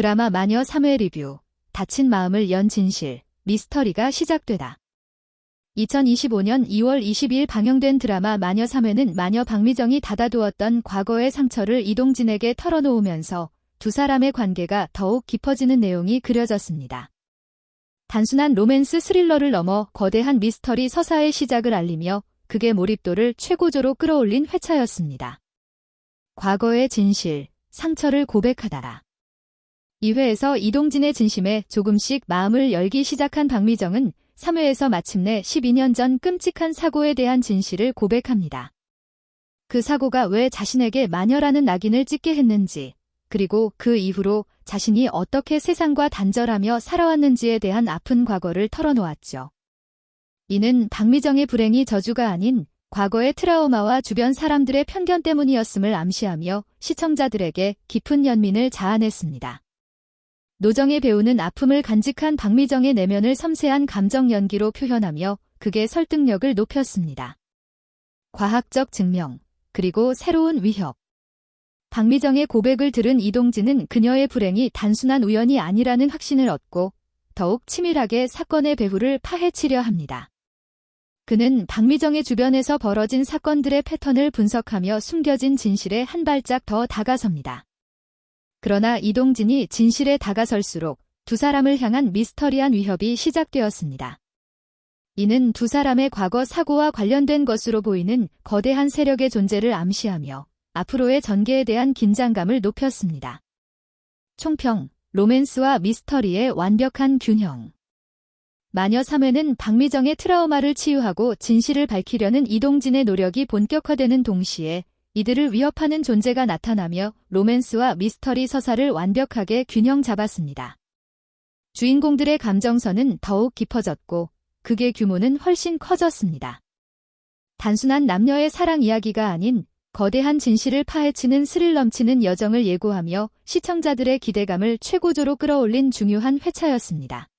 드라마 마녀 3회 리뷰. 다친 마음을 연 진실. 미스터리가 시작되다. 2025년 2월 22일 방영된 드라마 마녀 3회는 마녀 박미정이 닫아두었던 과거의 상처를 이동진에게 털어놓으면서 두 사람의 관계가 더욱 깊어지는 내용이 그려졌습니다. 단순한 로맨스 스릴러를 넘어 거대한 미스터리 서사의 시작을 알리며 극의 몰입도를 최고조로 끌어올린 회차였습니다. 과거의 진실, 상처를 고백하다라. 2회에서 이동진의 진심에 조금씩 마음을 열기 시작한 박미정은 3회에서 마침내 12년 전 끔찍한 사고에 대한 진실을 고백합니다. 그 사고가 왜 자신에게 마녀라는 낙인을 찍게 했는지, 그리고 그 이후로 자신이 어떻게 세상과 단절하며 살아왔는지에 대한 아픈 과거를 털어놓았죠. 이는 박미정의 불행이 저주가 아닌 과거의 트라우마와 주변 사람들의 편견 때문이었음을 암시하며 시청자들에게 깊은 연민을 자아냈습니다. 노정의 배우는 아픔을 간직한 박미정의 내면을 섬세한 감정 연기로 표현하며 극의 설득력을 높였습니다. 과학적 증명, 그리고 새로운 위협. 박미정의 고백을 들은 이동진은 그녀의 불행이 단순한 우연이 아니라는 확신을 얻고 더욱 치밀하게 사건의 배후를 파헤치려 합니다. 그는 박미정의 주변에서 벌어진 사건들의 패턴을 분석하며 숨겨진 진실에 한 발짝 더 다가섭니다. 그러나 이동진이 진실에 다가설수록 두 사람을 향한 미스터리한 위협이 시작되었습니다. 이는 두 사람의 과거 사고와 관련된 것으로 보이는 거대한 세력의 존재를 암시하며 앞으로의 전개에 대한 긴장감을 높였습니다. 총평, 로맨스와 미스터리의 완벽한 균형. 마녀 3회는 박미정의 트라우마를 치유하고 진실을 밝히려는 이동진의 노력이 본격화되는 동시에 이들을 위협하는 존재가 나타나며 로맨스와 미스터리 서사를 완벽하게 균형 잡았습니다. 주인공들의 감정선은 더욱 깊어졌고 극의 규모는 훨씬 커졌습니다. 단순한 남녀의 사랑 이야기가 아닌 거대한 진실을 파헤치는 스릴 넘치는 여정을 예고하며 시청자들의 기대감을 최고조로 끌어올린 중요한 회차였습니다.